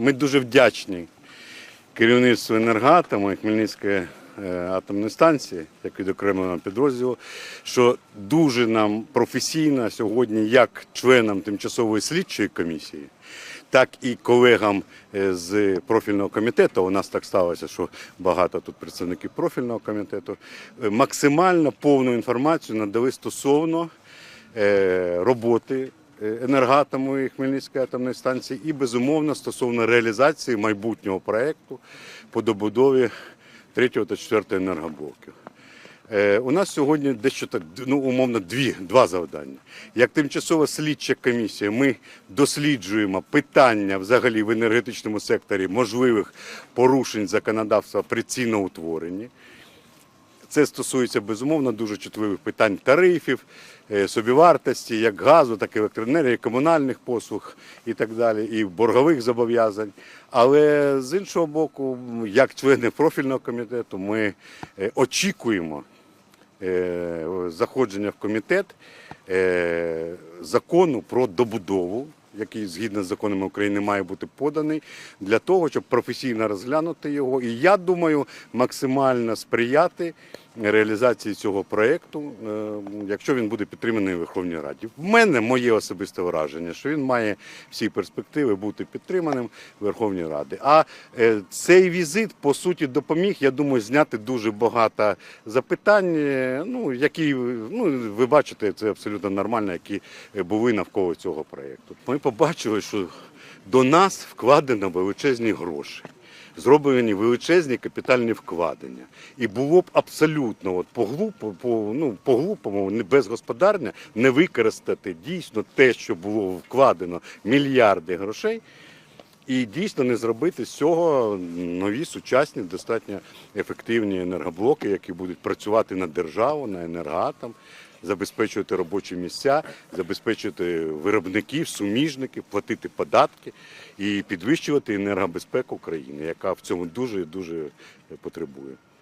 Ми дуже вдячні керівництву енергоатому і Хмельницької е, атомної станції, як відокремленого підрозділу, що дуже нам професійно сьогодні, як членам тимчасової слідчої комісії, так і колегам е, з профільного комітету. У нас так сталося, що багато тут представників профільного комітету, е, максимально повну інформацію надали стосовно роботи е, і Хмельницької атомної станції, і безумовно стосовно реалізації майбутнього проєкту по добудові третього та четвертого енергоблоків. Е, У нас сьогодні дещо так, ну, умовно, дві, два завдання. Як тимчасова слідча комісія, ми досліджуємо питання взагалі в енергетичному секторі можливих порушень законодавства при ціноутворенні. Це стосується безумовно дуже чутливих питань тарифів, е, собівартості, як газу, так і електроенергії, комунальних послуг і так далі, і боргових зобов'язань. Але з іншого боку, як члени профільного комітету, ми е, очікуємо е, заходження в комітет закону про добудову, який згідно з законами України має бути поданий, для того, щоб професійно розглянути його. І я думаю, максимально сприяти реалізації цього проєкту, е, якщо він буде підтриманий у Верховній Раді. В мене моє особисте враження, що він має всі перспективи бути підтриманим в Верховній Раді. А е, цей візит по суті допоміг, я думаю, зняти дуже багато запитань, е, ну які ну ви бачите, це абсолютно нормально, які були навколо цього проєкту. Ми побачили, що до нас вкладено величезні гроші. Зроблені величезні капітальні вкладення. І було б абсолютно от по-глупо, по, ну, по-глупому, не без господарня, не використати дійсно те, що було вкладено мільярди грошей, і дійсно не зробити з цього нові сучасні, достатньо ефективні енергоблоки, які будуть працювати на державу, на енергоатом, забезпечувати робочі місця, забезпечувати виробників, суміжників, платити податки і підвищувати енергобезпеку країни, яка в цьому дуже дуже потребує.